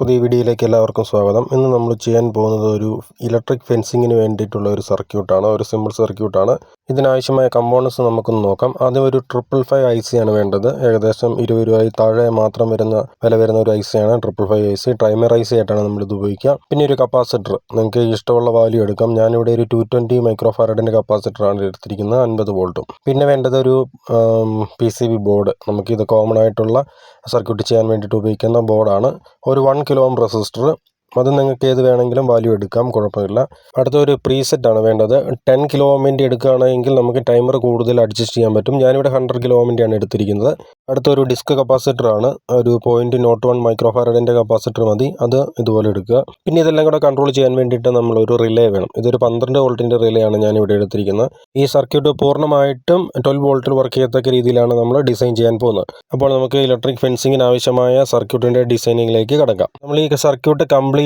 പുതിയ വീഡിയോയിലേക്ക് എല്ലാവർക്കും സ്വാഗതം. ഇന്ന് നമ്മൾ ചെയ്യാൻ പോകുന്നത് ഒരു ഇലക്ട്രിക് ഫെൻസിങ്ങിന് വേണ്ടിയിട്ടുള്ള ഒരു സർക്യൂട്ടാണ്. ഒരു സിമ്പിൾ സർക്യൂട്ടാണ്. ഇതിനാവശ്യമായ കമ്പോണൻസ് നമുക്കൊന്ന് നോക്കാം. ആദ്യം ഒരു ട്രിപ്പിൾ ഫൈവ് ഐ സി ആണ് വേണ്ടത്. ഏകദേശം ഇരുപത് രൂപയിൽ താഴെ മാത്രം വരുന്ന വില വരുന്ന ഒരു ഐ സി ആണ്. Triple five I C trimmer I C ആയിട്ടാണ് നമ്മളിത് ഉപയോഗിക്കുക. പിന്നെ ഒരു കപ്പാസിറ്റർ നിങ്ങൾക്ക് ഇഷ്ടമുള്ള വാല്യൂ എടുക്കാം. ഞാനിവിടെ ഒരു ടു ട്വന്റി ഫാരഡിന്റെ കപ്പാസിറ്ററാണ് എടുത്തിരിക്കുന്നത്. അൻപത് വോൾട്ടും പിന്നെ വേണ്ടത് ഒരു പി സി ബി ബോർഡ് നമുക്കിത് കോമൺ ആയിട്ടുള്ള സർക്യൂട്ട് ചെയ്യാൻ വേണ്ടിയിട്ട് ഉപയോഗിക്കുന്ന ബോർഡാണ് ഒരു വൺ കിലോ റെസിസ്റ്റർ അത് നിങ്ങൾക്ക് ഏത് വേണമെങ്കിലും വാല്യൂ എടുക്കാം കുഴപ്പമില്ല. അടുത്തൊരു ആണ് വേണ്ടത്. ടെൻ കിലോ ഓമിന്റെ എടുക്കുകയാണെങ്കിൽ നമുക്ക് ടൈമർ കൂടുതൽ അഡ്ജസ്റ്റ് ചെയ്യാൻ പറ്റും. ഞാനിവിടെ ഹൺഡ്രഡ് ഓമിന്റെയാണ് എടുത്തിരിക്കുന്നത്. അടുത്തൊരു ഡിസ്ക് കപ്പാസിറ്റർ ആണ്. ഒരു പോയിന്റ് നോട്ട് വൺ മൈക്രോഫാരഡിന്റെ കപ്പാസിറ്റർ മതി. അത് ഇതുപോലെ എടുക്കുക. പിന്നെ ഇതെല്ലാം കൂടെ കൺട്രോൾ ചെയ്യാൻ വേണ്ടിയിട്ട് നമ്മൾ ഒരു റിലേ വേണം. ഇതൊരു പന്ത്രണ്ട് വോൾട്ടിന്റെ റിലേ ആണ് ഞാനിവിടെ എടുത്തിരിക്കുന്നത്. ഈ സർക്യൂട്ട് പൂർണമായിട്ടും ട്വൽവ് വോൾട്ടിൽ വർക്ക് ചെയ്യത്തക്ക രീതിയിലാണ് നമ്മൾ ഡിസൈൻ ചെയ്യാൻ പോകുന്നത്. അപ്പോൾ നമുക്ക് ഇലക്ട്രിക് ഫെൻസിങ്ങിന് ആവശ്യമായ സർക്യൂട്ടിന്റെ ഡിസൈനിങ്ങിലേക്ക് കടക്കാം. നമ്മൾ ഈ സർക്യൂട്ട് കംപ്ലീറ്റ്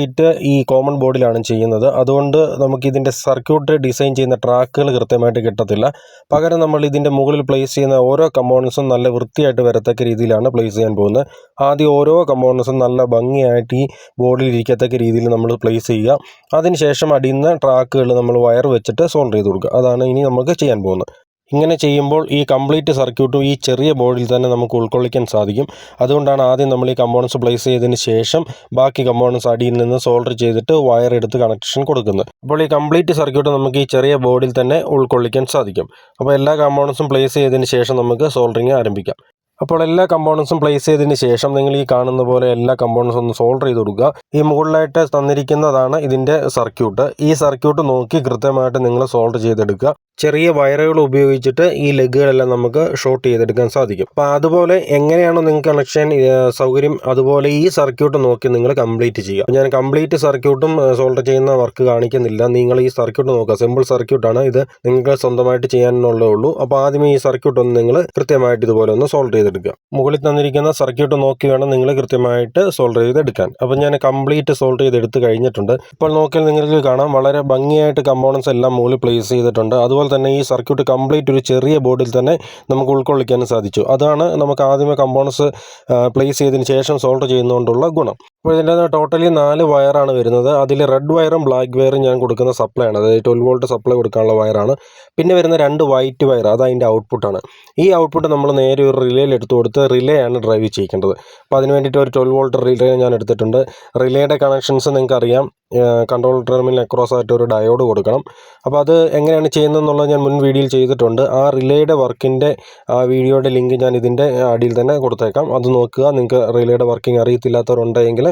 ഈ കോമൺ ബോർഡിലാണ് ചെയ്യുന്നത്. അതുകൊണ്ട് നമുക്ക് ഇതിന്റെ സർക്യൂട്ട് ഡിസൈൻ ചെയ്യുന്ന ട്രാക്കുകൾ കൃത്യമായിട്ട് കിട്ടത്തില്ല. പകരം നമ്മൾ ഇതിന്റെ മുകളിൽ പ്ലേസ് ചെയ്യുന്ന ഓരോ കമ്പോണൻസും നല്ല വൃത്തിയായിട്ട് വരത്തക്ക രീതിയിലാണ് പ്ലേസ് ചെയ്യാൻ പോകുന്നത്. ആദ്യം ഓരോ കമ്പോണൻസും നല്ല ഭംഗിയായിട്ട് ഈ ബോർഡിൽ ഇരിക്കത്തക്ക രീതിയിൽ നമ്മൾ പ്ലേസ് ചെയ്യുക. അതിനുശേഷം അടിയുന്ന ട്രാക്കുകൾ നമ്മൾ വയർ വെച്ചിട്ട് സോൾഡർ ചെയ്ത് കൊടുക്കുക. അതാണ് ഇനി നമുക്ക് ചെയ്യാൻ പോകുന്നത്. ഇങ്ങനെ ചെയ്യുമ്പോൾ ഈ കംപ്ലീറ്റ് സർക്യൂട്ടും ഈ ചെറിയ ബോർഡിൽ തന്നെ നമുക്ക് ഉൾക്കൊള്ളിക്കാൻ സാധിക്കും. അതുകൊണ്ടാണ് ആദ്യം നമ്മൾ ഈ കമ്പോണൻസ് പ്ലേസ് ചെയ്തതിന് ശേഷം ബാക്കി കമ്പോണൻസ് അടിയിൽ നിന്ന് സോൾഡർ ചെയ്തിട്ട് വയർ എടുത്ത് കണക്ഷൻ കൊടുക്കുന്നത്. അപ്പോൾ ഈ കംപ്ലീറ്റ് സർക്യൂട്ട് നമുക്ക് ഈ ചെറിയ ബോർഡിൽ തന്നെ ഉൾക്കൊള്ളിക്കാൻ സാധിക്കും. അപ്പോൾ എല്ലാ കമ്പോണൻസും പ്ലേസ് ചെയ്തതിന് ശേഷം നമുക്ക് സോൾഡറിങ് ആരംഭിക്കാം. അപ്പോൾ എല്ലാ കമ്പോണൻസും പ്ലേസ് ചെയ്തതിന് ശേഷം നിങ്ങൾ ഈ കാണുന്ന പോലെ എല്ലാ കമ്പോണൻസും ഒന്ന് സോൾഡർ ചെയ്ത് കൊടുക്കുക. ഈ മുകളിലായിട്ട് തന്നിരിക്കുന്നതാണ് ഇതിന്റെ സർക്യൂട്ട്. ഈ സർക്യൂട്ട് നോക്കി കൃത്യമായിട്ട് നിങ്ങൾ സോൾഡർ ചെയ്തെടുക്കുക. ചെറിയ വയറുകൾ ഉപയോഗിച്ചിട്ട് ഈ ലെഗുകളെല്ലാം നമുക്ക് ഷോർട്ട് ചെയ്തെടുക്കാൻ സാധിക്കും. അപ്പോൾ അതുപോലെ എങ്ങനെയാണോ നിങ്ങൾക്ക് കണക്ഷൻ സൗകര്യം അതുപോലെ ഈ സർക്യൂട്ട് നോക്കി നിങ്ങൾ കംപ്ലീറ്റ് ചെയ്യുക. ഞാൻ കംപ്ലീറ്റ് സർക്യൂട്ടും സോൾഡർ ചെയ്യുന്ന വർക്ക് കാണിക്കുന്നില്ല. നിങ്ങൾ ഈ സർക്യൂട്ട് നോക്കുക. സിമ്പിൾ സർക്യൂട്ടാണ് ഇത്. നിങ്ങൾക്ക് സ്വന്തമായിട്ട് ചെയ്യാനുള്ളതേ ഉള്ളൂ. അപ്പോൾ ആദ്യം ഈ സർക്യൂട്ട് ഒന്ന് നിങ്ങൾ കൃത്യമായിട്ട് ഇതുപോലെ ഒന്ന് സോൾഡർ ചെയ്തെടുക്കുക. മുകളിൽ തന്നിരിക്കുന്ന സർക്യൂട്ട് നോക്കി വേണം നിങ്ങൾ കൃത്യമായിട്ട് സോൾഡർ ചെയ്തെടുക്കാൻ. അപ്പോൾ ഞാൻ സോൾഡർ എടുത്തു കഴിഞ്ഞിട്ടുണ്ട്. ഇപ്പോൾ നോക്കിയാൽ നിങ്ങൾക്ക് കാണാം വളരെ ഭംഗിയായിട്ട് കമ്പോണൻസ് എല്ലാം മുകളിൽ പ്ലേസ് ചെയ്തിട്ടുണ്ട്. അതുപോലെ തന്നെ ഈ സർക്യൂട്ട് കംപ്ലീറ്റ് ഒരു ചെറിയ ബോർഡിൽ തന്നെ നമുക്ക് ഉൾക്കൊള്ളിക്കാനും സാധിച്ചു. അതാണ് നമുക്ക് ആദ്യമേ കമ്പോണൻസ് പ്ലേസ് ചെയ്തതിന് ശേഷം സോൾഡർ ചെയ്യുന്നതുകൊണ്ടുള്ള ഗുണം. അപ്പോൾ ഇതിന്റെ ടോട്ടലി നാല് വയറാണ് വരുന്നത്. അതിൽ റെഡ് വയറും ബ്ലാക്ക് വയറും ഞാൻ കൊടുക്കുന്ന സപ്ലൈ ആണ്. അതായത് ട്വൽവ് വോൾട്ട് സപ്ലൈ കൊടുക്കാനുള്ള വയറാണ്. പിന്നെ വരുന്ന രണ്ട് വൈറ്റ് വയർ അത് അതിന്റെ ഔട്ട്പുട്ടാണ് ഈ ഔട്ട്പുട്ട് നമ്മൾ നേരെ ഒരു റിലേയിൽ എടുത്തു കൊടുത്ത് റിലേ ആണ് ഡ്രൈവ് ചെയ്യിക്കേണ്ടത്. അപ്പോൾ അതിന് വേണ്ടിയിട്ട് ഒരു ട്വൽവ് വോൾട്ട് റിലേ ഞാൻ എടുത്തിട്ടുണ്ട്. റിലേയുടെ കണക്ഷൻസ് നിങ്ങൾക്ക് അറിയാം കൺട്രോൾ ടെർമിനൽ അക്രോസ് ആയിട്ട് ഒരു ഡയോഡ് കൊടുക്കണം. അപ്പോൾ അത് എങ്ങനെയാണ് ചെയ്യുന്നതെന്നുള്ളത് ഞാൻ മുൻ വീഡിയോയിൽ ചെയ്തിട്ടുണ്ട്. ആ റിലേയുടെ വർക്കിന്റെ ആ വീഡിയോയുടെ ലിങ്ക് ഞാൻ ഇതിന്റെ അടിയിൽ തന്നെ കൊടുത്തേക്കാം. അത് നോക്കുക. നിങ്ങൾക്ക് റിലേയുടെ വർക്കിംഗ് അറിയത്തില്ലാത്തവരുണ്ടെങ്കിൽ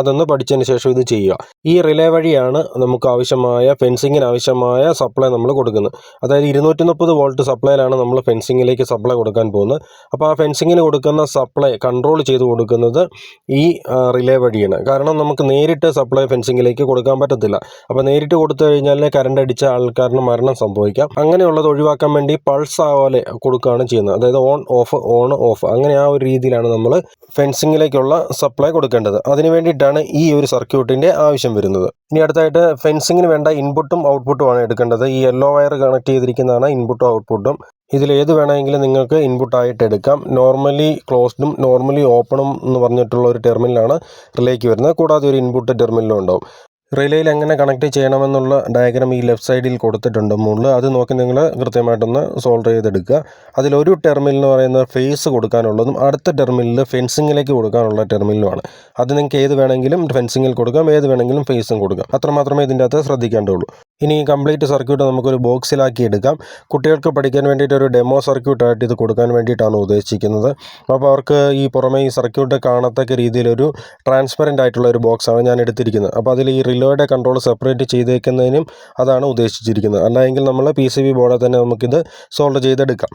അതൊന്ന് പഠിച്ചതിന് ശേഷം ഇത് ചെയ്യുക. ഈ റിലേ വഴിയാണ് നമുക്ക് ആവശ്യമായ ഫെൻസിങ്ങിന് ആവശ്യമായ സപ്ലൈ നമ്മൾ കൊടുക്കുന്നത്. അതായത് ഇരുന്നൂറ്റി മുപ്പത് വോൾട്ട് സപ്ലൈയിലാണ് നമ്മൾ ഫെൻസിങ്ങിലേക്ക് സപ്ലൈ കൊടുക്കാൻ പോകുന്നത്. അപ്പോൾ ആ ഫെൻസിങ്ങിന് കൊടുക്കുന്ന സപ്ലൈ കൺട്രോൾ ചെയ്ത് കൊടുക്കുന്നത് ഈ റിലേ വഴിയാണ്. കാരണം നമുക്ക് നേരിട്ട് സപ്ലൈ ഫെൻസിങ്ങിലേക്ക് കൊടുക്കാൻ പറ്റത്തില്ല. അപ്പോൾ നേരിട്ട് കൊടുത്തു കഴിഞ്ഞാൽ കറണ്ട് അടിച്ച ആൾക്കാരന് മരണം സംഭവിക്കാം. അങ്ങനെയുള്ളത് ഒഴിവാക്കാൻ വേണ്ടി പൾസ് പോലെ കൊടുക്കുകയാണ് ചെയ്യുന്നത്. അതായത് ഓൺ ഓഫ് ഓൺ ഓഫ് അങ്ങനെ ആ ഒരു രീതിയിലാണ് നമ്മൾ ഫെൻസിങ്ങിലേക്കുള്ള സപ്ലൈ കൊടുക്കേണ്ടത്. അതിന് വേണ്ടിയിട്ടാണ് ഈ ഒരു സർക്യൂട്ടിന്റെ ആവശ്യം വരുന്നത്. ഇനി അടുത്തായിട്ട് ഫെൻസിങ്ങിന് വേണ്ട ഇൻപുട്ടും ഔട്ട്പുട്ടും ആണ് എടുക്കേണ്ടത്. ഈ യെല്ലോ വയർ കണക്ട് ചെയ്തിരിക്കുന്നതാണ് ഇൻപുട്ടും ഔട്ട്പുട്ടും ഇതിൽ ഏത് വേണമെങ്കിലും നിങ്ങൾക്ക് ഇൻപുട്ടായിട്ട് എടുക്കാം. നോർമലി ക്ലോസ്ഡും നോർമലി ഓപ്പണും എന്ന് പറഞ്ഞിട്ടുള്ള ഒരു ടെർമിനലാണ് റിലേക്ക് വരുന്നത്. കൂടാതെ ഒരു ഇൻപുട്ട് ടെർമിനലും ഉണ്ടാവും. റിലേയിൽ എങ്ങനെ കണക്ട് ചെയ്യണമെന്നുള്ള ഡയഗ്രാം ഈ ലെഫ്റ്റ് സൈഡിൽ കൊടുത്തിട്ടുണ്ട്. മുകളിൽ അത് നോക്കി നിങ്ങൾ കൃത്യമായിട്ടൊന്ന് സോൾവ് ചെയ്തെടുക്കുക. അതിലൊരു ടെർമിനൽ എന്ന് പറയുന്നത് ഫേസ് കൊടുക്കാനുള്ളതും അടുത്ത ടെർമിനലിൽ ഫെൻസിങ്ങിലേക്ക് കൊടുക്കാനുള്ള ടെർമിനലുമാണ് അത് നിങ്ങൾക്ക് ഏത് വേണമെങ്കിലും ഫെൻസിങ്ങിൽ കൊടുക്കാം ഏത് വേണമെങ്കിലും ഫേസും കൊടുക്കാം. അത്രമാത്രമേ ഇതിന്റെ അകത്ത് ശ്രദ്ധിക്കേണ്ടതുള്ളൂ ഇനി കംപ്ലീറ്റ് സർക്യൂട്ട് നമുക്കൊരു ബോക്സിലാക്കി എടുക്കാം. കുട്ടികൾക്ക് പഠിക്കാൻ വേണ്ടിയിട്ട് ഒരു ഡെമോ സർക്യൂട്ടായിട്ട് ഇത് കൊടുക്കാൻ വേണ്ടിയിട്ടാണ് ഉദ്ദേശിക്കുന്നത്. അപ്പോൾ അവർക്ക് ഈ പുറമേ ഈ സർക്യൂട്ട് കാണത്തക്ക രീതിയിലൊരു ട്രാൻസ്പെറന്റ് ആയിട്ടുള്ള ഒരു ബോക്സാണ് ഞാൻ എടുത്തിരിക്കുന്നത്. അപ്പോൾ അതിൽ ഈ റിലോയുടെ കൺട്രോൾ സെപ്പറേറ്റ് ചെയ്തേക്കുന്നതിനും അതാണ് ഉദ്ദേശിച്ചിരിക്കുന്നത്. അല്ലെങ്കിൽ നമ്മൾ പി സി ബി ബോർഡിൽ തന്നെ നമുക്കിത് സോൾവ് ചെയ്തെടുക്കാം.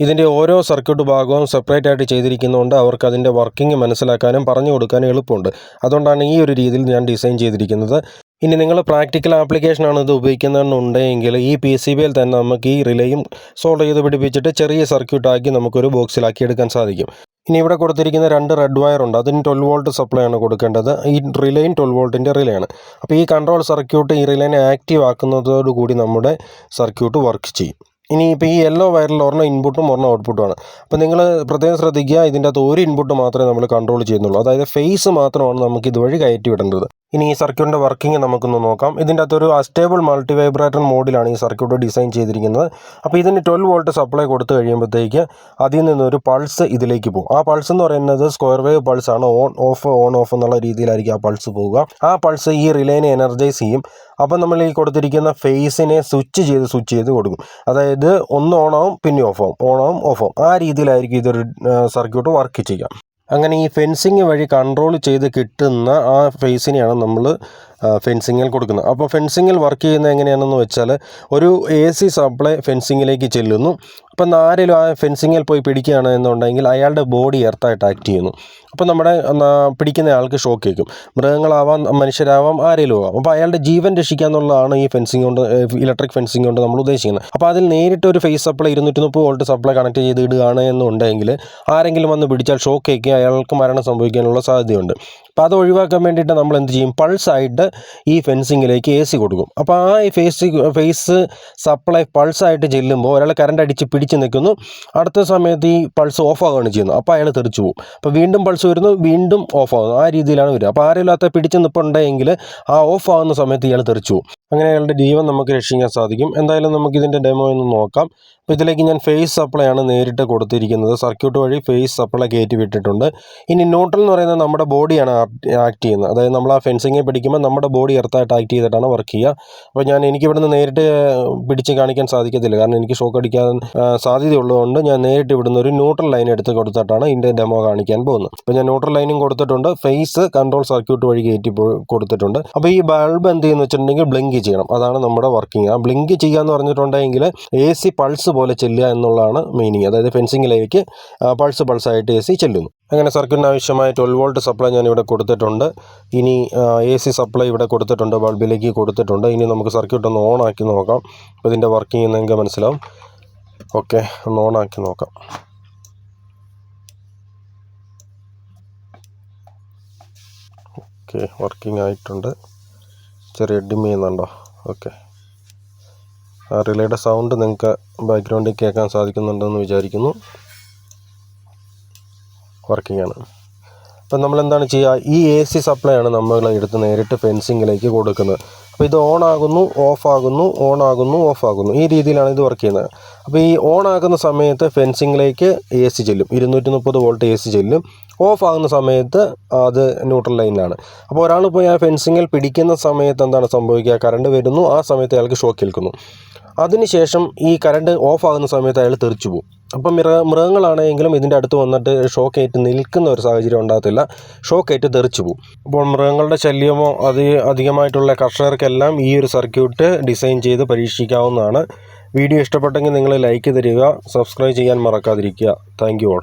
ഇതിന്റെ ഓരോ സർക്യൂട്ട് ഭാഗവും സെപ്പറേറ്റ് ആയിട്ട് ചെയ്തിരിക്കുന്നതുകൊണ്ട് അവർക്ക് അതിന്റെ വർക്കിംഗ് മനസ്സിലാക്കാനും പറഞ്ഞു കൊടുക്കാനും എളുപ്പമുണ്ട്. അതുകൊണ്ടാണ് ഈ ഒരു രീതിയിൽ ഞാൻ ഡിസൈൻ ചെയ്തിരിക്കുന്നത്. ഇനി നിങ്ങൾ പ്രാക്ടിക്കൽ ആപ്ലിക്കേഷനാണ് ഇത് ഉപയോഗിക്കുന്നതെന്നുണ്ടെങ്കിൽ ഈ പി സി ബിയിൽ തന്നെ നമുക്ക് ഈ റിലേയും സോൾവ് ചെയ്ത് പിടിപ്പിച്ചിട്ട് ചെറിയ സർക്യൂട്ടാക്കി നമുക്കൊരു ബോക്സിലാക്കി എടുക്കാൻ സാധിക്കും. ഇനി ഇവിടെ കൊടുത്തിരിക്കുന്ന രണ്ട് റെഡ് വയർ ഉണ്ട്. അതിന് ട്വൽവ് വോൾട്ട് സപ്ലൈ ആണ് കൊടുക്കേണ്ടത്. ഈ റിലേയും ട്വൽവ് വോൾട്ടിന്റെ റിലേ ആണ്. അപ്പോൾ ഈ കൺട്രോൾ സർക്യൂട്ട് ഈ റിലേനെ ആക്റ്റീവ് ആക്കുന്നതോടുകൂടി നമ്മുടെ സർക്യൂട്ട് വർക്ക് ചെയ്യും. ഇനി ഇപ്പോൾ ഈ യെല്ലോ വയറിൽ ഒരെണ്ണം ഇൻപുട്ടും ഒരെണ്ണം ഔട്ട്പുട്ടുമാണ് അപ്പോൾ നിങ്ങൾ പ്രത്യേകം ശ്രദ്ധിക്കുക ഇതിന്റെ അകത്ത് ഒരു ഇൻപുട്ട് മാത്രമേ നമ്മൾ കൺട്രോൾ ചെയ്യുന്നുള്ളൂ. അതായത് ഫേസ് മാത്രമാണ് നമുക്ക് ഇതുവഴി കയറ്റി വിടേണ്ടത്. ഇനി ഈ സർക്യൂട്ടിന്റെ വർക്കിംഗ് നമുക്കൊന്ന് നോക്കാം. ഇതിന്റെ അകത്തൊരു അസ്റ്റേബിൾ മൾട്ടി വൈബ്രേറ്റർ മോഡിലാണ് ഈ സർക്യൂട്ട് ഡിസൈൻ ചെയ്തിരിക്കുന്നത്. അപ്പോൾ ഇതിന് ട്വൽവ് വോൾട്ട് സപ്ലൈ കൊടുത്തു കഴിയുമ്പോഴത്തേക്ക് അതിൽ നിന്നൊരു പൾസ് ഇതിലേക്ക് പോകും. ആ പൾസ് എന്ന് പറയുന്നത് സ്ക്വയർ വേവ് പൾസ് ആണ്. ഓൺ ഓഫ് ഓൺ ഓഫ് എന്നുള്ള രീതിയിലായിരിക്കും ആ പൾസ് പോവുക ആ പൾസ് ഈ റിലേനെ എനർജൈസ് ചെയ്യും. അപ്പം നമ്മൾ ഈ കൊടുത്തിരിക്കുന്ന ഫേസിനെ സ്വിച്ച് ചെയ്ത് സ്വിച്ച് ചെയ്ത് കൊടുക്കും. അതായത് ഒന്ന് ഓണാവും പിന്നെ ഓഫ് ആവും. ഓണാവും ഓഫ് ആവും. ആ രീതിയിലായിരിക്കും ഇതൊരു സർക്യൂട്ട് വർക്ക് ചെയ്യുക. അങ്ങനെ ഈ ഫെൻസിങ് വഴി കൺട്രോൾ ചെയ്ത് കിട്ടുന്ന ആ ഫേസിനെയാണ് നമ്മൾ ഫെൻസിങ്ങിൽ കൊടുക്കുന്നത്. അപ്പോൾ ഫെൻസിങ്ങിൽ വർക്ക് ചെയ്യുന്നത് എങ്ങനെയാണെന്ന് വെച്ചാൽ ഒരു എ സി സപ്ലൈ ഫെൻസിങ്ങിലേക്ക് ചെല്ലുന്നു. അപ്പം ആരെങ്കിലും ആ ഫെൻസിങ്ങിൽ പോയി പിടിക്കുകയാണ് എന്നുണ്ടെങ്കിൽ അയാളുടെ ബോഡി എർത്തായിട്ട് ആക്ട് ചെയ്യുന്നു. അപ്പോൾ നമ്മുടെ പിടിക്കുന്ന ആൾക്ക് ഷോക്ക് കേൾക്കും മൃഗങ്ങളാവാം മനുഷ്യരാവാം ആരെങ്കിലും ആവാം. അപ്പോൾ അയാളുടെ ജീവൻ രക്ഷിക്കുക എന്നുള്ളതാണ് ഈ ഫെൻസിങ് കൊണ്ട് ഇലക്ട്രിക് ഫെൻസിങ് കൊണ്ട് നമ്മൾ ഉദ്ദേശിക്കുന്നത്. അപ്പോൾ അതിൽ നേരിട്ട് ഒരു ഫേസ് സപ്ലൈ ഇരുന്നൂറ്റി മുപ്പത് വോൾട്ട് സപ്ലൈ കണക്ട് ചെയ്ത് ഇടുകയാണ് എന്നുണ്ടെങ്കിൽ ആരെങ്കിലും വന്ന് പിടിച്ചാൽ ഷോക്ക് കേൾക്കുക അയാൾക്ക് മരണം സംഭവിക്കാനുള്ള സാധ്യതയുണ്ട്. അപ്പോൾ അത് ഒഴിവാക്കാൻ വേണ്ടിയിട്ട് നമ്മൾ എന്ത് ചെയ്യും? പൾസായിട്ട് ഈ ഫെൻസിങ്ങിലേക്ക് എ സി കൊടുക്കും. അപ്പോൾ ആ ഫേസ് ഫേസ് സപ്ലൈ പൾസായിട്ട് ചെല്ലുമ്പോൾ ഒരാൾ കറണ്ട് അടിച്ച് പിടിച്ച് നിൽക്കുന്നു. അടുത്ത സമയത്ത് ഈ പൾസ് ഓഫ് ആവുകയാണ് ചെയ്യുന്നത്. അപ്പോൾ അയാൾ തെറിച്ചു പോകും. അപ്പോൾ വീണ്ടും പൾസ് വരുന്നു വീണ്ടും ഓഫ് ആവുന്നു. ആ രീതിയിലാണ് വരിക. അപ്പോൾ ആരെങ്കിലും പിടിച്ച് നിൽപ്പുണ്ടെങ്കിൽ ആ ഓഫ് ആവുന്ന സമയത്ത് ഇയാൾ തെറിച്ചു പോകും. അങ്ങനെ അയാളുടെ ജീവൻ നമുക്ക് രക്ഷിക്കാൻ സാധിക്കും. എന്തായാലും നമുക്ക് ഇതിന്റെ ഡെമോ ഒന്ന് നോക്കാം. അപ്പോൾ ഇതിലേക്ക് ഞാൻ ഫേസ് സപ്ലൈ ആണ് നേരിട്ട് കൊടുത്തിരിക്കുന്നത്. സർക്യൂട്ട് വഴി ഫേസ് സപ്ലൈ കയറ്റി വിട്ടിട്ടുണ്ട്. ഇനി ന്യൂട്രൽ എന്ന് പറയുന്നത് നമ്മുടെ ബോഡിയാണ് ആക്ട് ചെയ്യുന്നത്. അതായത് നമ്മൾ ആ ഫെൻസിങ്ങെ പിടിക്കുമ്പോൾ നമ്മുടെ ബോഡി എർത്തായിട്ട് ആക്ട് ചെയ്തിട്ടാണ് വർക്ക് ചെയ്യുക. അപ്പോൾ ഞാൻ എനിക്ക് ഇവിടുന്ന് നേരിട്ട് പിടിച്ച് കാണിക്കാൻ സാധിക്കത്തില്ല. കാരണം എനിക്ക് ഷോക്ക് അടിക്കാൻ സാധ്യതയുള്ളതുകൊണ്ട് ഞാൻ നേരിട്ട് ഇവിടുന്ന് ഒരു ന്യൂട്രൽ ലൈൻ എടുത്ത് കൊടുത്തിട്ടാണ് ഇതിന്റെ ഡെമോ കാണിക്കാൻ പോകുന്നത്. അപ്പോൾ ഞാൻ ന്യൂട്രൽ ലൈനും കൊടുത്തിട്ടുണ്ട്. ഫേസ് കൺട്രോൾ സർക്യൂട്ട് വഴി കയറ്റി കൊടുത്തിട്ടുണ്ട്. അപ്പോൾ ഈ ബൾബ് എന്ത് ചെയ്യുന്നു വെച്ചിട്ടുണ്ടെങ്കിൽ ബ്ലിങ്ക് ചെയ്യണം. അതാണ് നമ്മുടെ വർക്കിംഗ് ആ ബ്ലിങ്ക് ചെയ്യുക എന്ന് പറഞ്ഞിട്ടുണ്ടെങ്കിൽ എ സി പൾസ് പോലെ ചെല്ലുക എന്നുള്ളതാണ് മീനിങ് അതായത് ഫെൻസിങ്ങിലേക്ക് പൾസ് പൾസായിട്ട് എ സി ചെല്ലുന്നു. അങ്ങനെ സർക്യൂട്ടിന് ആവശ്യമായ ട്വൽവ് വോൾട്ട് സപ്ലൈ ഞാൻ ഇവിടെ കൊടുത്തിട്ടുണ്ട്. ഇനി എ സി സപ്ലൈ ഇവിടെ കൊടുത്തിട്ടുണ്ട് ബൾബിലേക്ക് കൊടുത്തിട്ടുണ്ട്. ഇനി നമുക്ക് സർക്യൂട്ട് ഒന്ന് ഓൺ ആക്കി നോക്കാം. അപ്പോൾ ഇതിന്റെ വർക്കിംഗ് നിങ്ങൾക്ക് മനസ്സിലാവും. ഓക്കെ ഒന്ന് ഓൺ ആക്കി നോക്കാം. ഓക്കെ വർക്കിംഗ് ആയിട്ടുണ്ട്. ചെറിയ ഡിം ചെയ്യുന്നുണ്ടോ? ഓക്കെ ആ റിലേയുടെ സൗണ്ട് നിങ്ങൾക്ക് ബാക്ക്ഗ്രൗണ്ടിൽ കേൾക്കാൻ സാധിക്കുന്നുണ്ടെന്ന് വിചാരിക്കുന്നു. വർക്കിംഗ് ആണ്. അപ്പം നമ്മൾ എന്താണ് ചെയ്യുക? ഈ എ സി സപ്ലൈ ആണ് നമ്മൾ എടുത്ത് നേരിട്ട് ഫെൻസിങ്ങിലേക്ക് കൊടുക്കുന്നത്. അപ്പോൾ ഇത് ഓൺ ആകുന്നു ഓഫ് ആകുന്നു ഓൺ ആകുന്നു ഓഫ് ആകുന്നു. ഈ രീതിയിലാണ് ഇത് വർക്ക് ചെയ്യുന്നത്. അപ്പോൾ ഈ ഓൺ ആകുന്ന സമയത്ത് ഫെൻസിങ്ങിലേക്ക് എ സി ചെല്ലും. ഇരുന്നൂറ്റി മുപ്പത് വോൾട്ട് എ സി ചെല്ലും. ഓഫ് ആകുന്ന സമയത്ത് അത് ന്യൂട്രൽ ലൈനിലാണ് അപ്പോൾ ഒരാൾ പോയി ആ ഫെൻസിങ്ങിൽ പിടിക്കുന്ന സമയത്ത് എന്താണ് സംഭവിക്കുക? കറണ്ട് വരുന്നു. ആ സമയത്ത് അയാൾക്ക് ഷോക്ക് ഏൽക്കുന്നു. അതിനുശേഷം ഈ കറണ്ട് ഓഫ് ആകുന്ന സമയത്ത് അയാൾ തെറിച്ചു പോകും. അപ്പം മൃഗ മൃഗങ്ങളാണെങ്കിലും ഇതിന്റെ അടുത്ത് വന്നിട്ട് ഷോക്ക് ഏറ്റ് നിൽക്കുന്ന ഒരു സാഹചര്യം ഉണ്ടാകത്തില്ല. ഷോക്ക് ഏറ്റ് തെറിച്ചു പോകും. അപ്പോൾ മൃഗങ്ങളുടെ ശല്യമോ അത് അധികമായിട്ടുള്ള കർഷകർക്കെല്ലാം ഈ ഒരു സർക്യൂട്ട് ഡിസൈൻ ചെയ്ത് പരീക്ഷിക്കാവുന്നതാണ്. വീഡിയോ ഇഷ്ടപ്പെട്ടെങ്കിൽ നിങ്ങൾ ലൈക്ക് തരിക സബ്സ്ക്രൈബ് ചെയ്യാൻ മറക്കാതിരിക്കുക. Thank you all